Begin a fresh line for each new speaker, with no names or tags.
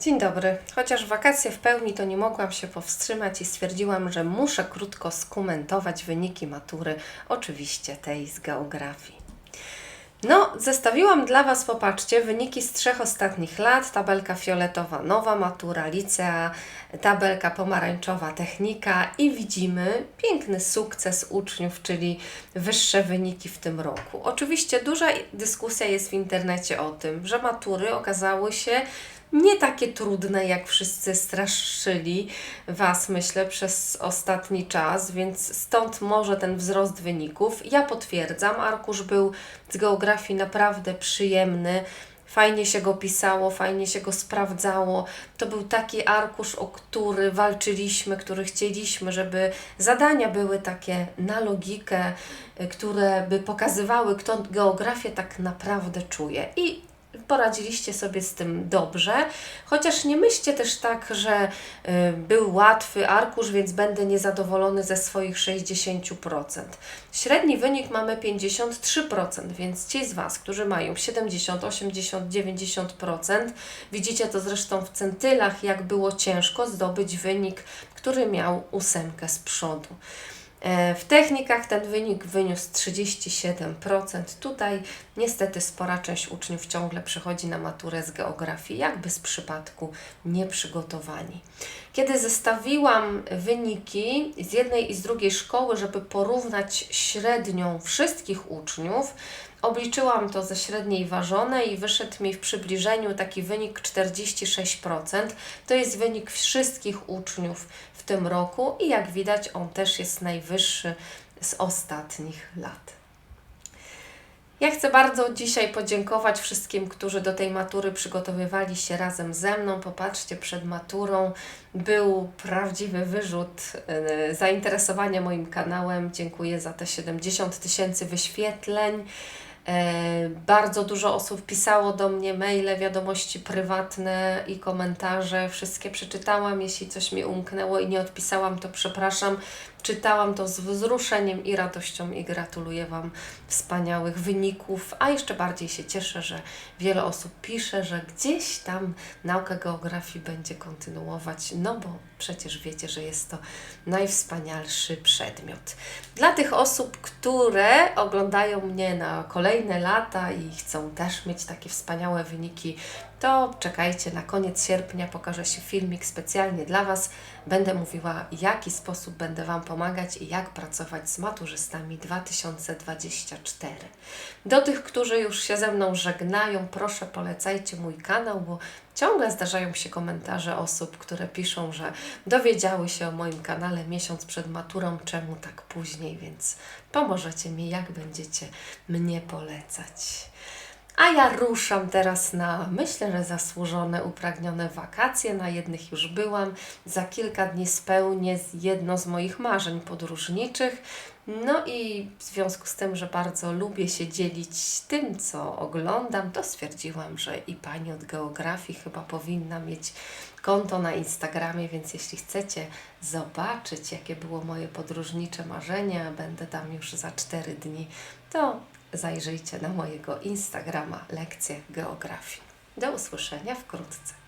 Dzień dobry. Chociaż wakacje w pełni, to nie mogłam się powstrzymać i stwierdziłam, że muszę krótko skomentować wyniki matury, oczywiście tej z geografii. No, zestawiłam dla Was, popatrzcie, wyniki z trzech ostatnich lat. Tabelka fioletowa, nowa matura, licea, tabelka pomarańczowa, technika i widzimy piękny sukces uczniów, czyli wyższe wyniki w tym roku. Oczywiście duża dyskusja jest w internecie o tym, że matury okazały się nie takie trudne, jak wszyscy straszyli Was, myślę, przez ostatni czas, więc stąd może ten wzrost wyników. Ja potwierdzam, arkusz był z geografii naprawdę przyjemny. Fajnie się go pisało, fajnie się go sprawdzało. To był taki arkusz, o który walczyliśmy, który chcieliśmy, żeby zadania były takie na logikę, które by pokazywały, kto geografię tak naprawdę czuje. I poradziliście sobie z tym dobrze, chociaż nie myślcie też tak, że y, był łatwy arkusz, więc będę niezadowolony ze swoich 60%. Średni wynik mamy 53%, więc ci z Was, którzy mają 70, 80, 90%, widzicie to zresztą w centylach, jak było ciężko zdobyć wynik, który miał ósemkę z przodu. E, w technikach ten wynik wyniósł 37%. Tutaj niestety spora część uczniów ciągle przychodzi na maturę z geografii, jakby z przypadku nieprzygotowani. Kiedy zestawiłam wyniki z jednej i z drugiej szkoły, żeby porównać średnią wszystkich uczniów, Obliczyłam to ze średniej ważonej i wyszedł mi w przybliżeniu taki wynik 46%. To jest wynik wszystkich uczniów w tym roku i jak widać on też jest najwyższy z ostatnich lat. Ja chcę bardzo dzisiaj podziękować wszystkim, którzy do tej matury przygotowywali się razem ze mną. Popatrzcie, przed maturą był prawdziwy wyrzut yy, zainteresowania moim kanałem. Dziękuję za te 70 tysięcy wyświetleń. E, bardzo dużo osób pisało do mnie maile, wiadomości prywatne i komentarze. Wszystkie przeczytałam. Jeśli coś mi umknęło i nie odpisałam, to przepraszam. Czytałam to z wzruszeniem i radością i gratuluję Wam wspaniałych wyników, a jeszcze bardziej się cieszę, że wiele osób pisze, że gdzieś tam nauka geografii będzie kontynuować, no bo przecież wiecie, że jest to najwspanialszy przedmiot. Dla tych osób, które oglądają mnie na kolejne lata i chcą też mieć takie wspaniałe wyniki to czekajcie, na koniec sierpnia pokaże się filmik specjalnie dla Was. Będę mówiła, w jaki sposób będę Wam pomagać i jak pracować z maturzystami 2024. Do tych, którzy już się ze mną żegnają, proszę polecajcie mój kanał, bo ciągle zdarzają się komentarze osób, które piszą, że dowiedziały się o moim kanale miesiąc przed maturą, czemu tak później, więc pomożecie mi, jak będziecie mnie polecać. A ja ruszam teraz na, myślę, że zasłużone, upragnione wakacje. Na jednych już byłam. Za kilka dni spełnię jedno z moich marzeń podróżniczych. No i w związku z tym, że bardzo lubię się dzielić tym, co oglądam, to stwierdziłam, że i pani od geografii chyba powinna mieć konto na Instagramie, więc jeśli chcecie zobaczyć, jakie było moje podróżnicze marzenie, będę tam już za 4 dni, to zajrzyjcie na mojego Instagrama Lekcje Geografii. Do usłyszenia wkrótce.